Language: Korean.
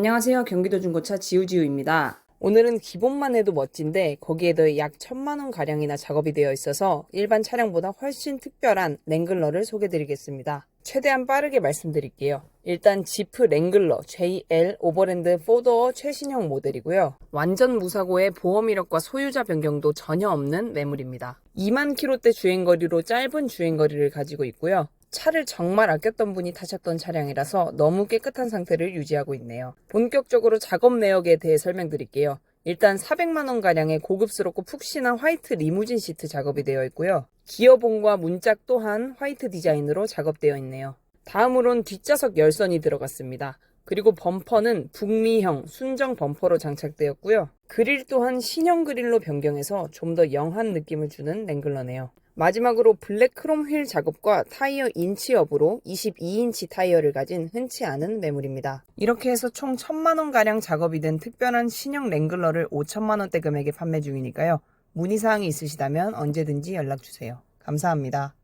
안녕하세요. 경기도 중고차 지우지우입니다. 오늘은 기본만 해도 멋진데 거기에 더해 약 천만 원 가량이나 작업이 되어 있어서 일반 차량보다 훨씬 특별한 랭글러를 소개드리겠습니다. 최대한 빠르게 말씀드릴게요. 일단 지프 랭글러 JL 오버랜드 4도어 최신형 모델이고요. 완전 무사고의 보험 이력과 소유자 변경도 전혀 없는 매물입니다. 2만 킬로대 주행거리로 짧은 주행거리를 가지고 있고요. 차를 정말 아꼈던 분이 타셨던 차량이라서 너무 깨끗한 상태를 유지하고 있네요. 본격적으로 작업 내역에 대해 설명드릴게요. 일단 400만원 가량의 고급스럽고 푹신한 화이트 리무진 시트 작업이 되어 있고요. 기어봉과 문짝 또한 화이트 디자인으로 작업되어 있네요. 다음으론 뒷좌석 열선이 들어갔습니다. 그리고 범퍼는 북미형 순정 범퍼로 장착되었고요. 그릴 또한 신형 그릴로 변경해서 좀 더 영한 느낌을 주는 랭글러네요. 마지막으로 블랙 크롬 휠 작업과 타이어 인치업으로 22인치 타이어를 가진 흔치 않은 매물입니다. 이렇게 해서 총 1000만원 가량 작업이 된 특별한 신형 랭글러를 5천만원대 금액에 판매 중이니까요. 문의사항이 있으시다면 언제든지 연락주세요. 감사합니다.